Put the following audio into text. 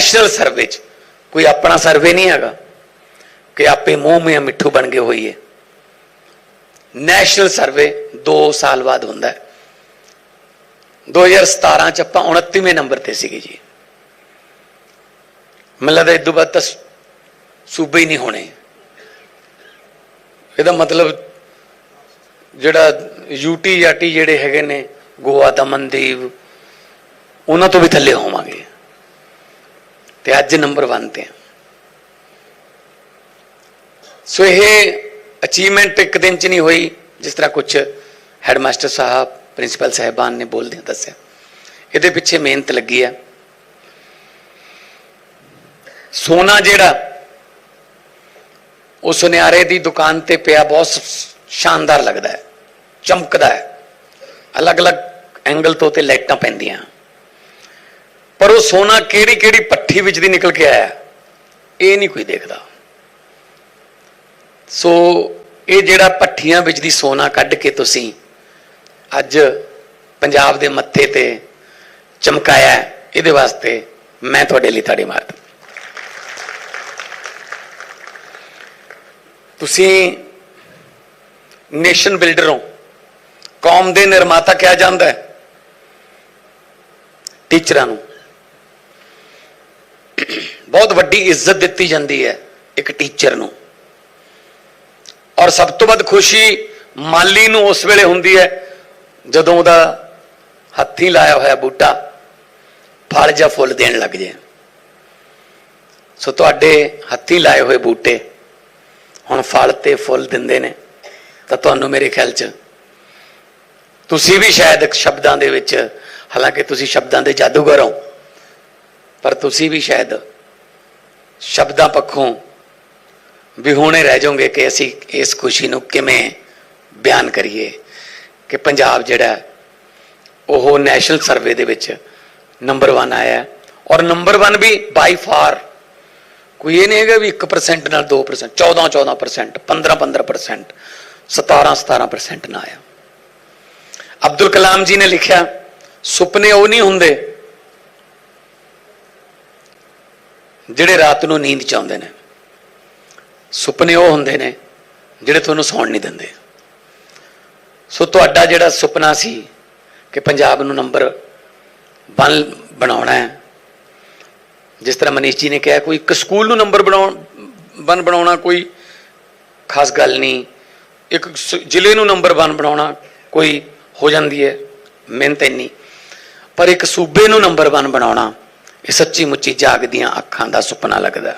National survey 'ਚ ਕੋਈ ਆਪਣਾ ਸਰਵੇ ਨਹੀਂ ਹੈਗਾ ਕਿ ਆਪੇ ਮੂੰਹ ਮੇ ਮਿੱਠੂ ਬਣ ਗਏ ਹੋਈਏ ਨੈਸ਼ਨਲ ਸਰਵੇ 2 ਸਾਲ ਬਾਅਦ ਹੁੰਦਾ ਹੈ 2017 ਚ ਆਪਾਂ 29ਵੇਂ ਨੰਬਰ ਤੇ ਸੀਗੇ ਜੀ ਮੈਨੂੰ ਲੱਗਦਾ ਇਦੋਂ ਬਾਅਦ ਤਾਂ ਸੂਬੇ ਹੀ ਨਹੀਂ ਹੋਣੇ ਇਹਦਾ ਮਤਲਬ ਜਿਹੜਾ ਯੂਟੀ ਯਾਟੀ ਜਿਹੜੇ ਹੈਗੇ ਨੇ ਗੋਆ ਦਮਨਦੀਪ ਉਹਨਾਂ ਤੋਂ ਵੀ ਥੱਲੇ ਹੋਵਾਂਗੇ ਤੇ ਅੱਜ ਨੰਬਰ 1 ਤੇ ਆ। ਸੋ ਇਹ ਅਚੀਵਮੈਂਟ ਇੱਕ ਦਿਨ ਚ ਨਹੀਂ ਹੋਈ, ਜਿਸ ਤਰ੍ਹਾਂ ਕੁਝ ਹੈਡਮਾਸਟਰ ਸਾਹਿਬ ਪ੍ਰਿੰਸੀਪਲ ਸਾਹਿਬਾਨ ਨੇ ਬੋਲਦੇ ਦੱਸਿਆ। ਇਹਦੇ ਪਿੱਛੇ ਮਿਹਨਤ ਲੱਗੀ ਆ। ਸੋਨਾ ਜਿਹੜਾ, ਉਹ ਸੁਨਿਆਰੇ ਦੀ ਦੁਕਾਨ ਤੇ ਪਿਆ, ਬਹੁਤ ਸ਼ਾਨਦਾਰ ਲੱਗਦਾ ਹੈ, ਚਮਕਦਾ ਹੈ। ਅਲੱਗ-ਅਲੱਗ ਐਂਗਲ ਤੋਂ ਤੇ ਲਾਈਟਾਂ ਪੈਂਦੀਆਂ। ਪਰ ਉਹ ਸੋਨਾ ਕਿਹੜੀ ਕਿਹੜੀ ਪੱਠੀ ਵਿੱਚ ਦੀ ਨਿਕਲ ਕੇ ਆਇਆ? ਇਹ ਨਹੀਂ ਕੋਈ ਦੇਖਦਾ। ਸੋ ਇਹ ਜਿਹੜਾ ਪੱਠੀਆਂ ਵਿੱਚ ਦੀ ਸੋਨਾ ਕੱਢ ਕੇ ਤੁਸੀਂ ਅੱਜ ਪੰਜਾਬ ਦੇ ਮੱਥੇ ਤੇ ਚਮਕਾਇਆ ਇਹਦੇ ਵਾਸਤੇ ਮੈਂ ਤੁਹਾਡੇ ਲਈ ਤਾੜੀ ਮਾਰਦਾ ਤੁਸੀਂ ਨੇਸ਼ਨ ਬਿਲਡਰ ਹੋ। ਕੌਮ ਦੇ ਨਿਰਮਾਤਾ ਕਿਹਾ ਜਾਂਦਾ ਹੈ, ਟੀਚਰਾਂ ਨੂੰ। ਬਹੁਤ ਵੱਡੀ ਇੱਜ਼ਤ ਦਿੱਤੀ ਜਾਂਦੀ ਹੈ ਇੱਕ ਟੀਚਰ ਨੂੰ। ਔਰ ਸਭ ਤੋਂ ਵੱਧ ਖੁਸ਼ੀ ਮਾਲੀ ਨੂੰ ਉਸ ਵੇਲੇ ਹੁੰਦੀ ਹੈ ਜਦੋਂ ਉਹਦਾ ਹੱਥੀ ਲਾਇਆ ਹੋਇਆ ਬੂਟਾ ਫਲ ਜਾਂ ਫੁੱਲ ਦੇਣ ਲੱਗ ਜਾਏ। ਸੋ ਤੁਹਾਡੇ ਹੱਥੀ ਲਾਏ ਹੋਏ ਬੂਟੇ ਹੁਣ ਫਲ ਤੇ ਫੁੱਲ ਦਿੰਦੇ ਨੇ। ਤਾਂ ਤੁਹਾਨੂੰ ਮੇਰੇ ਖਿਆਲ 'ਚ ਤੁਸੀਂ ਵੀ ਸ਼ਾਇਦ ਸ਼ਬਦਾਂ ਦੇ ਵਿੱਚ, ਹਾਲਾਂਕਿ ਤੁਸੀਂ ਸ਼ਬਦਾਂ ਦੇ ਜਾਦੂਗਰ ਹੋ, ਪਰ ਤੁਸੀਂ ਵੀ ਸ਼ਾਇਦ ਸ਼ਬਦਾਂ ਪੱਖੋਂ ਵਿਹੂਣੇ ਰਹਿ ਜਾਓਗੇ ਕਿ ਅਸੀਂ ਇਸ ਖੁਸ਼ੀ ਨੂੰ ਕਿਵੇਂ ਬਿਆਨ ਕਰੀਏ ਕਿ ਪੰਜਾਬ ਜਿਹੜਾ ਉਹ ਨੈਸ਼ਨਲ ਸਰਵੇ ਦੇ ਵਿੱਚ ਨੰਬਰ 1 ਆਇਆ ਔਰ ਨੰਬਰ 1 ਵੀ ਬਾਈ ਫਾਰ ਕੋਈ ਇਹ ਨਹੀਂ ਹੈਗਾ ਵੀ 1% ਨਾਲ 2% 14 14% 15 15% 17 17% ਨਾ ਆਇਆ। ਅਬਦੁਲ ਕਲਾਮ ਜੀ ਨੇ ਲਿਖਿਆ, ਸੁਪਨੇ ਉਹ ਨਹੀਂ ਹੁੰਦੇ ਜਿਹੜੇ ਰਾਤ ਨੂੰ ਨੀਂਦ ਚ ਆਉਂਦੇ ਨੇ, ਸੁਪਨੇ ਉਹ ਹੁੰਦੇ ਨੇ ਜਿਹੜੇ ਤੁਹਾਨੂੰ ਸੌਣ ਨਹੀਂ ਦਿੰਦੇ। ਸੋ ਤੁਹਾਡਾ ਜਿਹੜਾ ਸੁਪਨਾ ਸੀ ਕਿ ਪੰਜਾਬ ਨੂੰ ਨੰਬਰ 1 ਬਣਾਉਣਾ ਹੈ, ਜਿਸ ਤਰ੍ਹਾਂ ਮਨੀਸ਼ ਜੀ ਨੇ ਕਿਹਾ, ਕੋਈ ਇੱਕ ਸਕੂਲ ਨੂੰ ਨੰਬਰ ਬਣਾਉਣ, ਵਨ ਬਣਾਉਣਾ ਕੋਈ ਖਾਸ ਗੱਲ ਨਹੀਂ। ਇੱਕ ਜ਼ਿਲ੍ਹੇ ਨੂੰ ਨੰਬਰ 1 ਬਣਾਉਣਾ ਕੋਈ ਹੋ ਜਾਂਦੀ ਹੈ, ਮਿਹਨਤ ਇੰਨੀ। ਪਰ ਇੱਕ ਸੂਬੇ ਨੂੰ ਨੰਬਰ 1 ਬਣਾਉਣਾ ਇਹ ਸੱਚੀ ਮੁੱਚੀ ਜਾਗਦੀਆਂ ਅੱਖਾਂ ਦਾ ਸੁਪਨਾ ਲੱਗਦਾ।